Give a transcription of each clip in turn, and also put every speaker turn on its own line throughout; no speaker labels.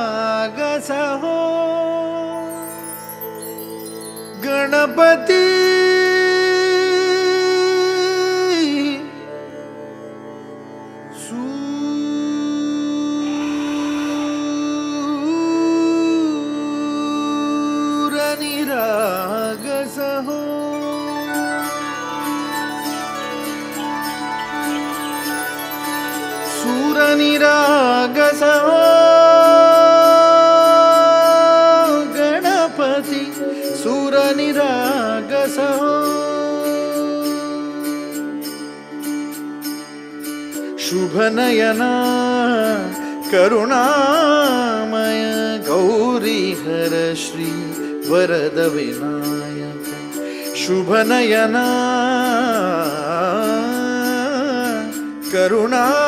सूरनिरागसहो गणपति सूरनिरागसहो सूरनिरागस हो गणपति सूरनिरागस शुभनयना करुणामय गौरीहर श्री वरद विनायक। शुभनयना करुणामय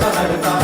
তাহার